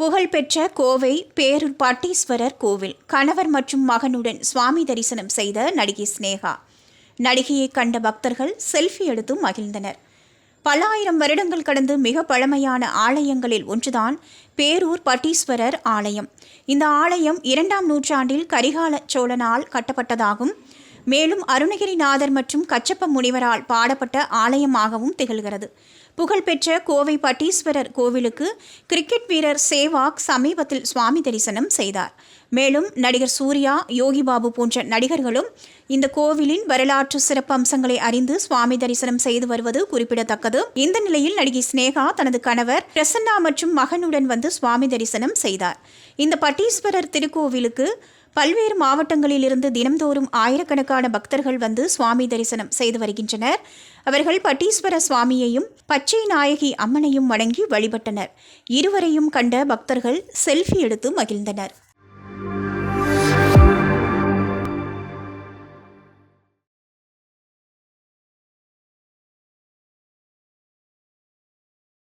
புகழ்பெற்ற கோவை பேரூர் பட்டீஸ்வரர் கோவில் கணவர் மற்றும் மகனுடன் சுவாமி தரிசனம் செய்த நடிகை ஸ்னேகா நடிகையை கண்ட பக்தர்கள் செல்ஃபி எடுத்து மகிழ்ந்தனர். பல ஆயிரம் வருடங்கள் கடந்து மிக பழமையான ஆலயங்களில் ஒன்றுதான் பேரூர் பட்டீஸ்வரர் ஆலயம். இந்த ஆலயம் இரண்டாம் நூற்றாண்டில் கரிகால சோழனால் கட்டப்பட்டதாகும். மேலும் அருணகிரிநாதர் மற்றும் கச்சப்ப முனிவரால் பாடப்பட்ட ஆலயமாகவும் திகழ்கிறது. புகழ்பெற்ற கோவை பட்டீஸ்வரர் கோவிலுக்கு கிரிக்கெட் வீரர் சேவாக் சமீபத்தில் சுவாமி தரிசனம் செய்தார். மேலும் நடிகர் சூர்யா யோகி பாபு போன்ற நடிகர்களும் இந்த கோவிலின் வரலாற்று சிறப்பம்சங்களை அறிந்து சுவாமி தரிசனம் செய்து வருவது குறிப்பிடத்தக்கது. இந்த நிலையில் நடிகை ஸ்னேகா தனது கணவர் பிரசன்னா மற்றும் மகனுடன் வந்து சுவாமி தரிசனம் செய்தார். இந்த பட்டீஸ்வரர் திருக்கோவிலுக்கு பல்வேறு மாவட்டங்களிலிருந்து தினம்தோறும் ஆயிரக்கணக்கான பக்தர்கள் வந்து சுவாமி தரிசனம் செய்து வருகின்றனர். அவர்கள் பட்டீஸ்வர சுவாமியையும் பச்சை நாயகி அம்மனையும் வணங்கி வழிபட்டனர். இருவரையும் கண்ட பக்தர்கள் செல்ஃபி எடுத்து மகிழ்ந்தனர்.